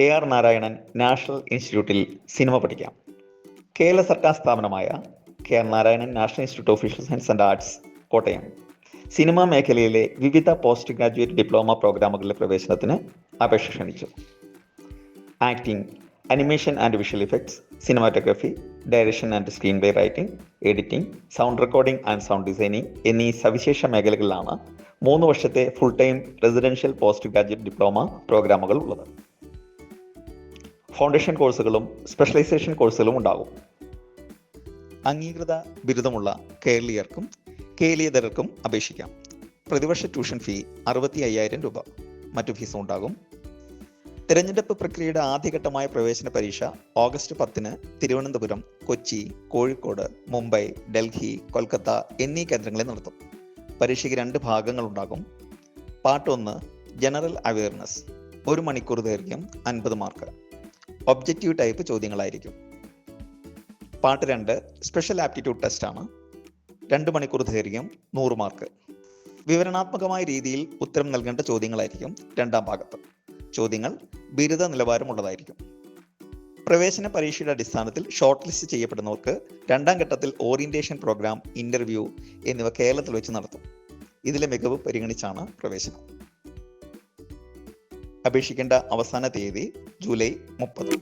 K R Narayanan national ഇൻസ്റ്റിറ്റ്യൂട്ടിൽ cinema പഠിക്കാം. കേരള സർക്കാർ സ്ഥാപനമായ K R Narayanan national institute of visual science and arts Kottayam. Cinema മേഖലയിലെ വിവിധ പോസ്റ്റ് ഗ്രാജുവേറ്റ് ഡിപ്ലോമ പ്രോഗ്രാമുകളിലെ പ്രവേശനത്തിന് അപേക്ഷ ക്ഷണിച്ചു. Acting animation and visual effects cinematography direction and screen play writing editing sound recording and sound designing എന്നീ സവിശേഷ മേഖലകളിലാണ് മൂന്ന് വർഷത്തെ full time residential post graduate diploma പ്രോഗ്രാമുകൾ ഉള്ളത്. ഫൗണ്ടേഷൻ കോഴ്സുകളും സ്പെഷ്യലൈസേഷൻ കോഴ്സുകളും ഉണ്ടാകും. അംഗീകൃത ബിരുദമുള്ള കേരളീയർക്കും കേരളീയതരർക്കും അപേക്ഷിക്കാം. പ്രതിവർഷ ട്യൂഷൻ ഫീ അറുപത്തി അയ്യായിരം രൂപ. മറ്റു ഫീസും ഉണ്ടാകും. തിരഞ്ഞെടുപ്പ് പ്രക്രിയയുടെ ആദ്യഘട്ടമായ പ്രവേശന പരീക്ഷ ഓഗസ്റ്റ് പത്തിന് തിരുവനന്തപുരം കൊച്ചി കോഴിക്കോട് മുംബൈ ഡൽഹി കൊൽക്കത്ത എന്നീ കേന്ദ്രങ്ങളിൽ നടത്തും. പരീക്ഷയ്ക്ക് രണ്ട് ഭാഗങ്ങളുണ്ടാകും പാർട്ട് ഒന്ന് ജനറൽ അവയർനെസ് ഒരു മണിക്കൂർ ദൈർഘ്യം അൻപത് മാർക്ക്. ഒബ്ജക്റ്റീവ് ടൈപ്പ് ചോദ്യങ്ങളായിരിക്കും. പാർട്ട് രണ്ട് സ്പെഷ്യൽ ആപ്റ്റിറ്റ്യൂഡ് ടെസ്റ്റ് ആണ്. രണ്ട് മണിക്കൂർ ദൈർഘ്യം നൂറ് മാർക്ക് വിവരണാത്മകമായ രീതിയിൽ ഉത്തരം നൽകേണ്ട ചോദ്യങ്ങളായിരിക്കും രണ്ടാം ഭാഗത്ത്. ചോദ്യങ്ങൾ ബിരുദ നിലവാരമുള്ളതായിരിക്കും. പ്രവേശന പരീക്ഷയുടെ അടിസ്ഥാനത്തിൽ ഷോർട്ട് ലിസ്റ്റ് ചെയ്യപ്പെടുന്നവർക്ക് രണ്ടാം ഘട്ടത്തിൽ ഓറിയന്റേഷൻ പ്രോഗ്രാം ഇന്റർവ്യൂ എന്നിവ കേരളത്തിൽ വെച്ച് നടത്തും. ഇതിലെ മികവ് പരിഗണിച്ചാണ് പ്രവേശനം. അപേക്ഷിക്കേണ്ട അവസാന തീയതി ജൂലൈ മുപ്പത്.